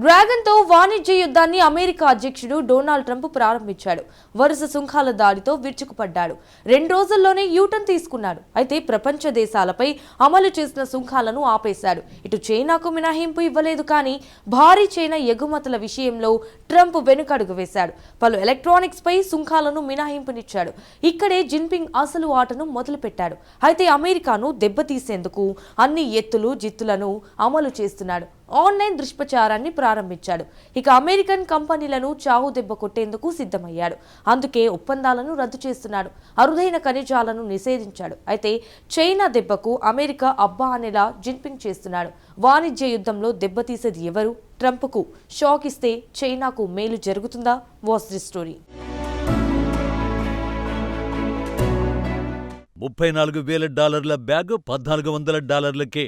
డ్రాగన్తో వాణిజ్య యుద్ధాన్ని అమెరికా అధ్యక్షుడు డొనాల్డ్ ట్రంప్ ప్రారంభించాడు. వరుస సుంకాల దాడితో విరుచుకుపడ్డాడు. రెండు రోజుల్లోనే యూటర్న్ తీసుకున్నాడు. అయితే ప్రపంచ దేశాలపై అమలు చేసిన సుంకాలను ఆపేశాడు. ఇటు చైనాకు మినహాయింపు ఇవ్వలేదు కానీ భారీ చైనా ఎగుమతుల విషయంలో ట్రంప్ వెనుకడుగు వేశాడు. పలు ఎలక్ట్రానిక్స్ పై సుంకాలను మినహాయింపునిచ్చాడు. ఇక్కడే జిన్పింగ్ అసలు ఆటను మొదలుపెట్టాడు. అయితే అమెరికాను దెబ్బతీసేందుకు అన్ని ఎత్తులు జిత్తులను అమలు చేస్తున్నాడు. ఆన్లైన్ దుష్ప్రచారాన్ని ప్రారంభించాడు. ఇక అమెరికన్ కంపెనీలను చావు దెబ్బ కొట్టేందుకు సిద్ధమయ్యాడు. అందుకే ఒప్పందాలను రద్దు చేస్తున్నాడు. అరుదైన ఖనిజాలను నిషేధించాడు. అయితే చైనా దెబ్బకు అమెరికా అబ్బా అనేలా జిన్పింగ్ చేస్తున్నాడు. వాణిజ్య యుద్ధంలో దెబ్బతీసేది ఎవరు? ట్రంప్కు షాక్ ఇస్తే చైనాకు మేలు జరుగుతుందా? Was the story. ముప్పై నాలుగు వేల డాలర్ల బ్యాగ్ పద్నాలుగు వందల డాలర్లకే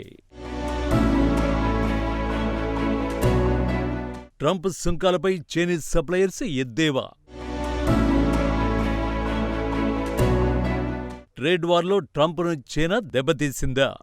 ట్రంప్ సుంకాలపై చైనీస్ సప్లయర్స్ ఎద్దేవా. ట్రేడ్ వార్లో ట్రంప్ను చైనా దెబ్బతీసిందా?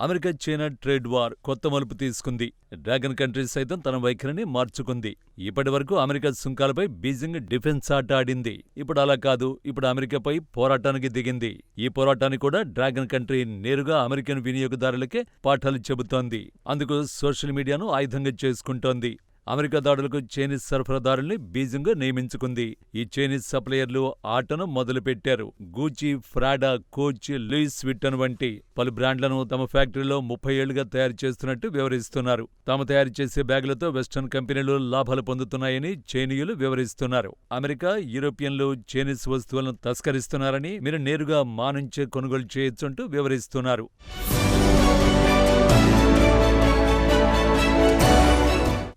అమెరికా చైనా ట్రేడ్ వార్ కొత్త మలుపు తీసుకుంది. డ్రాగన్ కంట్రీ సైతం తన వైఖరిని మార్చుకుంది. ఇప్పటి వరకు అమెరికా సుంకాలపై బీజింగ్ డిఫెన్స్ ఆట ఆడింది. ఇప్పుడు అలా కాదు. ఇప్పుడు అమెరికాపై పోరాటానికి దిగింది. ఈ పోరాటాన్ని కూడా డ్రాగన్ కంట్రీ నేరుగా అమెరికన్ వినియోగదారులకే పాఠాలు చెబుతోంది. అందుకు సోషల్ మీడియాను ఆయుధంగా చేసుకుంటోంది. అమెరికా దాడులకు చైనీస్ సరఫరాదారుల్ని బీజింగ్ నియమించుకుంది. ఈ చైనీస్ సప్లయర్లు ఆటను మొదలుపెట్టారు. Gucci Prada Coach Louis Vuitton వంటి పలు బ్రాండ్లను తమ ఫ్యాక్టరీలో ముప్పై ఏళ్ళుగా తయారు చేస్తున్నట్టు వివరిస్తున్నారు. తాము తయారు చేసే బ్యాగులతో వెస్టర్న్ కంపెనీలు లాభాలు పొందుతున్నాయని చైనీయులు వివరిస్తున్నారు. అమెరికా యూరోపియన్లు చైనీస్ వస్తువులను తస్కరిస్తున్నారని మీరు నేరుగా మా నుంచే కొనుగోలు చేయొచ్చంటూ వివరిస్తున్నారు.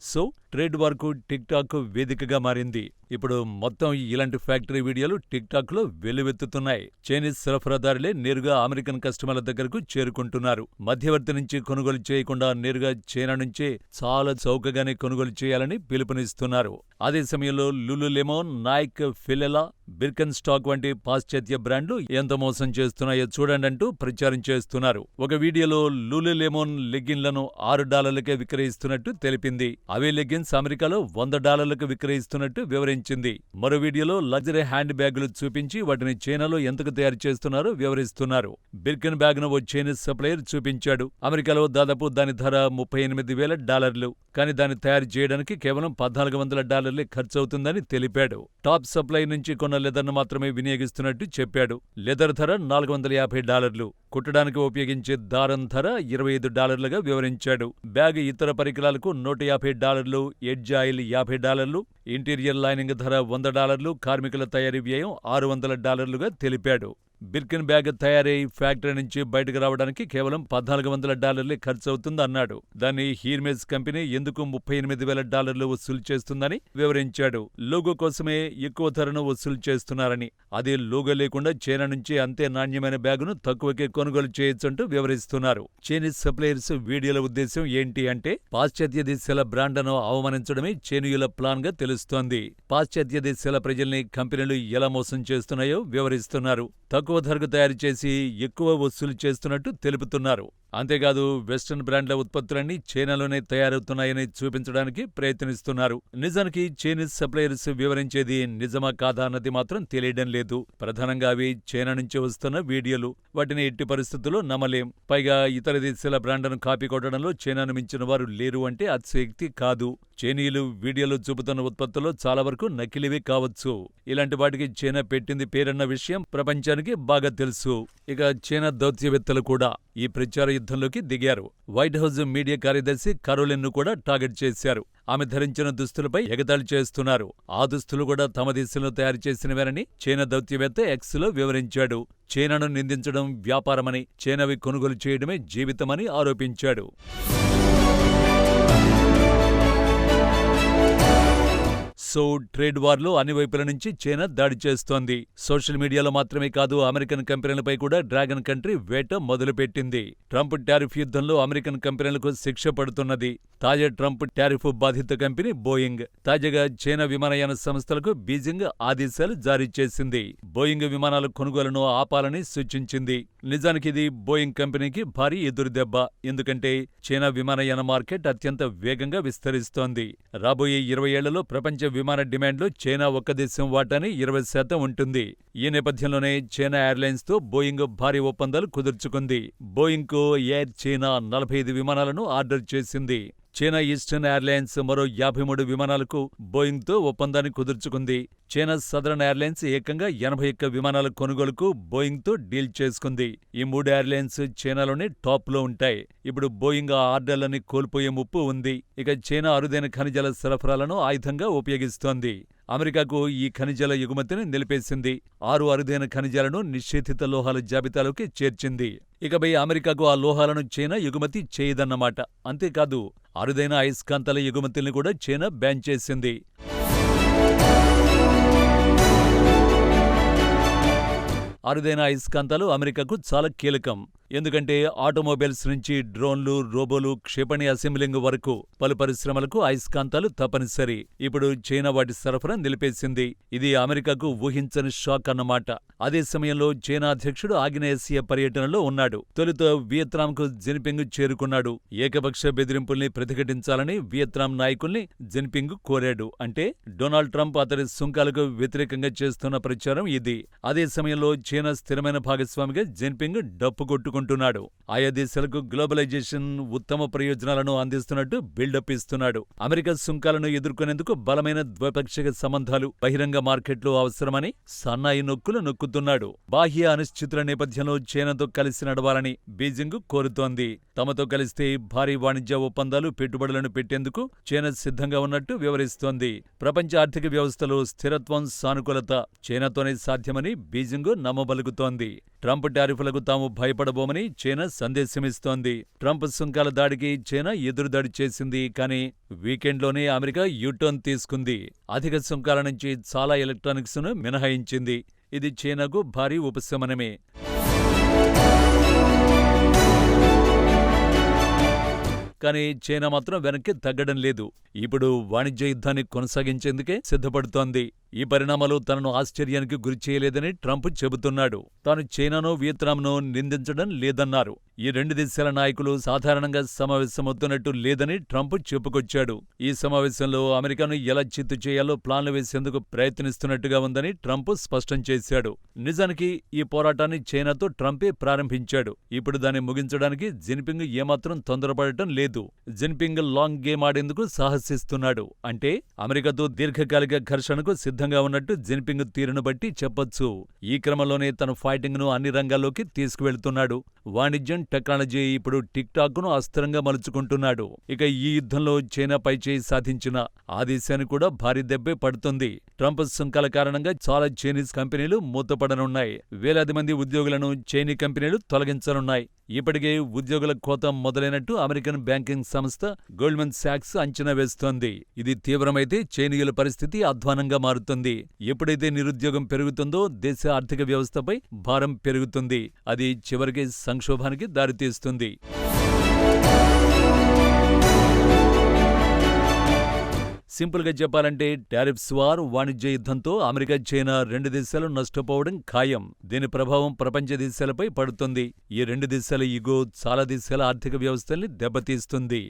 సో ట్రేడ్ వార్కు టిక్ టాక్ వేదికగా మారింది. ఇప్పుడు మొత్తం ఇలాంటి ఫ్యాక్టరీ వీడియోలు టిక్ టాక్లో వెల్లువెత్తుతున్నాయి. చైనీస్ సరఫరాదారులే నేరుగా అమెరికన్ కస్టమర్ల దగ్గరకు చేరుకుంటున్నారు. మధ్యవర్తి నుంచి కొనుగోలు చేయకుండా నేరుగా చైనా నుంచే చాలా చౌకగానే కొనుగోలు చేయాలని పిలుపునిస్తున్నారు. అదే సమయంలో లులు లెమోన్ నాయక్ ఫిలెలా బిర్కన్ స్టాక్ వంటి పాశ్చాత్య బ్రాండ్లు ఎంత మోసం చేస్తున్నాయో చూడండంటూ ప్రచారం చేస్తున్నారు. ఒక వీడియోలో లులులెమోన్ లెగ్గిన్లను ఆరు డాలర్లకే విక్రయిస్తున్నట్టు తెలిపింది. అవే లెగ్గిన్స్ అమెరికాలో వంద డాలర్లకు విక్రయిస్తున్నట్టు వివరించింది. మరో వీడియోలో లగ్జరీ హ్యాండ్ బ్యాగులు చూపించి వాటిని చైనాలో ఎంతకు తయారు చేస్తున్నారో వివరిస్తున్నారు. బిర్కిన్ బ్యాగ్ను ఓ చైనీస్ సప్లయర్ చూపించాడు. అమెరికాలో దాదాపు దాని ధర ముప్పై ఎనిమిది వేల డాలర్లు కానీ దాన్ని తయారు చేయడానికి కేవలం పద్నాలుగు వందల డాలర్లే ఖర్చవుతుందని తెలిపాడు. టాప్ సప్లై నుంచి కొన్న లెదర్ను మాత్రమే వినియోగిస్తున్నట్టు చెప్పాడు. లెదర్ ధర నాలుగు వందల యాభై డాలర్లు కుట్టడానికి ఉపయోగించే దారం ధర ఇరవై ఐదు డాలర్లుగా వివరించాడు. బ్యాగ్ ఇతర పరికరాలకు నూట యాభై డాలర్లు ఎడ్జ్ ఆయిల్ యాభై డాలర్లు ఇంటీరియర్ లైనింగ్ ధర వంద డాలర్లు కార్మికుల తయారీ వ్యయం ఆరు వందల డాలర్లుగా తెలిపాడు. బిర్కిన్ బ్యాగ్ తయారై ఫ్యాక్టరీ నుంచి బయటకు రావడానికి కేవలం పద్నాలుగు వందల డాలర్లే ఖర్చవుతుంది అన్నాడు. దాన్ని హీర్మేజ్ కంపెనీ ఎందుకు ముప్పై ఎనిమిది వేల డాలర్లు వసూలు చేస్తుందని వివరించాడు. లోగో కోసమే ఎక్కువ ధరను వసూలు చేస్తున్నారని. అదే లోగో లేకుండా చైనా నుంచి అంతే నాణ్యమైన బ్యాగును తక్కువకే కొనుగోలు చేయొచ్చంటూ వివరిస్తున్నారు. చైనీస్ సప్లయర్స్ వీడియోల ఉద్దేశం ఏంటి అంటే పాశ్చాత్య దేశాల బ్రాండ్ను అవమానించడమే చైనీయుల ప్లాన్గా తెలుస్తోంది. పాశ్చాత్య దేశాల ప్రజల్ని కంపెనీలు ఎలా మోసం చేస్తున్నాయో వివరిస్తున్నారు. తక్కువ ధరకు తయారు చేసి ఎక్కువ వసూలు చేస్తున్నట్టు తెలుపుతున్నారు. అంతేకాదు వెస్టర్న్ బ్రాండ్ల ఉత్పత్తులన్నీ చైనాలోనే తయారవుతున్నాయని చూపించడానికి ప్రయత్నిస్తున్నారు. నిజానికి చైనీస్ సప్లయర్స్ వివరించేది నిజమా కాదా అన్నది మాత్రం తెలియడం లేదు. ప్రధానంగా అవి చైనా నుంచి వస్తున్న వీడియోలు. వాటిని ఎట్టి పరిస్థితుల్లో నమ్మలేం. పైగా ఇతర దేశాల బ్రాండ్ను కాపీ కొట్టడంలో చైనాను మించిన వారు లేరు అంటే అతిశక్తి కాదు. చైనీయులు వీడియోలో చూపుతున్న ఉత్పత్తుల్లో చాలా వరకు నకిలివి కావచ్చు. ఇలాంటి వాటికి చైనా పెట్టింది పేరన్న విషయం ప్రపంచానికి బాగా తెలుసు. ఇక చైనా దౌత్యవేత్తలు కూడా ఈ ప్రచార యుద్ధంలోకి దిగారు. వైట్ హౌస్ మీడియా కార్యదర్శి కరోలిన్ను కూడా టార్గెట్ చేశారు. ఆమె ధరించిన దుస్తులపై ఎగతాళి చేస్తున్నారు. ఆ దుస్తులు కూడా తమ దేశంలో తయారు చేసినవేనని చైనా దౌత్యవేత్త ఎక్స్లో వివరించాడు. చైనాను నిందించడం వ్యాపారమని చైనావి కొనుగోలు చేయడమే జీవితమని ఆరోపించాడు. సో ట్రేడ్ వార్లో అన్ని వైపుల నుంచి చైనా దాడి చేస్తోంది. సోషల్ మీడియాలో మాత్రమే కాదు అమెరికన్ కంపెనీలపై కూడా డ్రాగన్ కంట్రీ వేట మొదలుపెట్టింది. ట్రంప్ టారిఫ్ యుద్ధంలో అమెరికన్ కంపెనీలకు శిక్ష పడుతున్నది. తాజా ట్రంప్ టారిఫ్ బాధిత కంపెనీ బోయింగ్. తాజాగా చైనా విమానయాన సంస్థలకు బీజింగ్ ఆదేశాలు జారీ చేసింది. బోయింగ్ విమానాల కొనుగోలును ఆపాలని సూచించింది. నిజానికి ఇది బోయింగ్ కంపెనీకి భారీ ఎదురుదెబ్బ. ఎందుకంటే చైనా విమానయాన మార్కెట్ అత్యంత వేగంగా విస్తరిస్తోంది. రాబోయే ఇరవై ఏళ్ళలో ప్రపంచ విమాన డిమాండ్లో చైనా ఒక్క దేశం వాటాని ఇరవై శాతం ఉంటుంది. ఈ నేపథ్యంలోనే చైనా ఎయిర్లైన్స్తో బోయింగ్ భారీ ఒప్పందాలు కుదుర్చుకుంది. బోయింగ్కు ఎయిర్ చైనా నలభై ఐదు విమానాలను ఆర్డర్ చేసింది. చైనా ఈస్టర్న్ ఎయిర్లైన్స్ మరో యాభై మూడు విమానాలకు బోయింగ్తో ఒప్పందాన్ని కుదుర్చుకుంది. చైనా సదరన్ ఎయిర్లైన్స్ ఏకంగా ఎనభై ఒక్క విమానాల కొనుగోలుకు బోయింగ్తో డీల్ చేసుకుంది. ఈ మూడు ఎయిర్లైన్స్ చైనాలోనే టాప్లో ఉంటాయి. ఇప్పుడు బోయింగ్ ఆ ఆర్డర్లని కోల్పోయే ముప్పు ఉంది. ఇక చైనా అరుదైన ఖనిజాల సరఫరాలను ఆయుధంగా ఉపయోగిస్తోంది. అమెరికాకు ఈ ఖనిజాల ఎగుమతిని నిలిపేసింది. ఆరు అరుదైన ఖనిజాలను నిషేధిత లోహాల జాబితాలోకి చేర్చింది. ఇకపై అమెరికాకు ఆ లోహాలను చైనా ఎగుమతి చేయదన్నమాట. అంతేకాదు అరుదైన అయస్కాంతాల ఎగుమతుల్ని కూడా చైనా బ్యాన్ చేసింది. అరుదైన అయస్కాంతాలు అమెరికాకు చాలా కీలకం. ఎందుకంటే ఆటోమొబైల్స్ నుంచి డ్రోన్లు రోబోలు క్షిపణి అసెంబ్లింగ్ వరకు పలు పరిశ్రమలకు అయస్కాంతాలు తప్పనిసరి. ఇప్పుడు చైనా వాటి సరఫరా నిలిపేసింది. ఇది అమెరికాకు ఊహించని షాక్ అన్నమాట. అదే సమయంలో చైనా అధ్యక్షుడు ఆగ్నేయాసియా పర్యటనలో ఉన్నాడు. తొలుత వియత్నాంకు జిన్పింగ్ చేరుకున్నాడు. ఏకపక్ష బెదిరింపుల్ని ప్రతిఘటించాలని వియత్నాం నాయకుల్ని జిన్పింగ్ కోరాడు. అంటే డొనాల్డ్ ట్రంప్ అతడి సుంకాలకు వ్యతిరేకంగా చేస్తున్న ప్రచారం ఇది. అదే సమయంలో చైనా స్థిరమైన భాగస్వామిగా జిన్పింగ్ డప్పు కొట్టుకుంటున్నాడు ఆయా దేశాలకు గ్లోబలైజేషన్ ఉత్తమ ప్రయోజనాలను అందిస్తున్నట్టు బిల్డప్ ఇస్తున్నాడు. అమెరికా సుంకాలను ఎదుర్కొనేందుకు బలమైన ద్వైపాక్షిక సంబంధాలు బహిరంగ మార్కెట్లు అవసరమని సన్నాయి నొక్కులు నొక్కుతున్నాడు. బాహ్య అనిశ్చితుల నేపథ్యంలో చైనాతో కలిసి నడవాలని బీజింగ్ కోరుతోంది. తమతో కలిస్తే భారీ వాణిజ్య ఒప్పందాలు పెట్టుబడులను పెట్టేందుకు చైనా సిద్ధంగా ఉన్నట్టు వివరిస్తోంది. ప్రపంచ ఆర్థిక వ్యవస్థలో స్థిరత్వం సానుకూలత చైనాతోనే సాధ్యమని బీజింగ్ నమ్మబలుగుతోంది ట్రంప్ టారిఫ్లకు తాము భయపడబోమని చైనా సందేశమిస్తోంది. ట్రంప్ సుంకాల దాడికి చైనా ఎదురుదాడి చేసింది కానీ వీకెండ్లోనే అమెరికా యూటర్న్ తీసుకుంది. అధిక సుంకాల నుంచి చాలా ఎలక్ట్రానిక్స్ను మినహాయించింది. ఇది చైనాకు భారీ ఉపశమనమే. కానీ చైనా మాత్రం వెనక్కి తగ్గడం లేదు. ఇప్పుడు వాణిజ్య యుద్ధాన్ని కొనసాగించేందుకే సిద్ధపడుతోంది. ఈ పరిణామాలు తనను ఆశ్చర్యానికి గురి చేయలేదని ట్రంప్ చెబుతున్నాడు. తాను చైనాను వియత్నాంను నిందించడం లేదన్నారు. ఈ రెండు దేశాల నాయకులు సాధారణంగా సమావేశమవుతున్నట్టు లేదని ట్రంప్ చెప్పుకొచ్చాడు. ఈ సమావేశంలో అమెరికాను ఎలా చిత్తు చేయాలో ప్లాన్లు వేసేందుకు ప్రయత్నిస్తున్నట్టుగా ఉందని ట్రంప్ స్పష్టం చేశాడు. నిజానికి ఈ పోరాటాన్ని చైనాతో ట్రంపే ప్రారంభించాడు. ఇప్పుడు దాన్ని ముగించడానికి జిన్పింగ్ ఏమాత్రం తొందరపడటం లేదు. జిన్పింగ్ లాంగ్ గేమ్ ఆడేందుకు సాహసిస్తున్నాడు. అంటే అమెరికాతో దీర్ఘకాలిక ఘర్షణకు సిద్ధంగా ఉన్నట్టు జిన్పింగ్ తీరును బట్టి చెప్పొచ్చు. ఈ క్రమంలోనే తన ఫైటింగ్ను అన్ని రంగాల్లోకి తీసుకువెళ్తున్నాడు. వాణిజ్యం టెక్నాలజీ ఇప్పుడు టిక్ టాక్ అస్త్రంగా మలుచుకుంటున్నాడు. ఇక ఈ యుద్ధంలో చైనాపై చేయి సాధించిన ఆ దేశానికి కూడా భారీ దెబ్బే పడుతుంది. ట్రంప్ సుంకాల కారణంగా చాలా చైనీస్ కంపెనీలు మూతపడనున్నాయి. వేలాది మంది ఉద్యోగులను చైనీ కంపెనీలు తొలగించనున్నాయి. ఇప్పటికే ఉద్యోగుల కోత మొదలైనట్టు అమెరికన్ బ్యాంకింగ్ సంస్థ గోల్డ్మన్ శాక్స్ అంచనా వేస్తోంది. ఇది తీవ్రమైతే చైనీయుల పరిస్థితి అధ్వానంగా మారుతుంది. ఎప్పుడైతే నిరుద్యోగం పెరుగుతుందో దేశ ఆర్థిక వ్యవస్థపై భారం పెరుగుతుంది. అది చివరికి సంక్షోభానికి దారితీస్తుంది. సింపుల్గా చెప్పాలంటే టారిఫ్స్ వార్ వాణిజ్య యుద్ధంతో అమెరికా చైనా రెండు దేశాలు నష్టపోవడం ఖాయం. దీని ప్రభావం ప్రపంచ దేశాలపై పడుతుంది. ఈ రెండు దేశాల ఇగో చాలా దేశాల ఆర్థిక వ్యవస్థల్ని దెబ్బతీస్తుంది.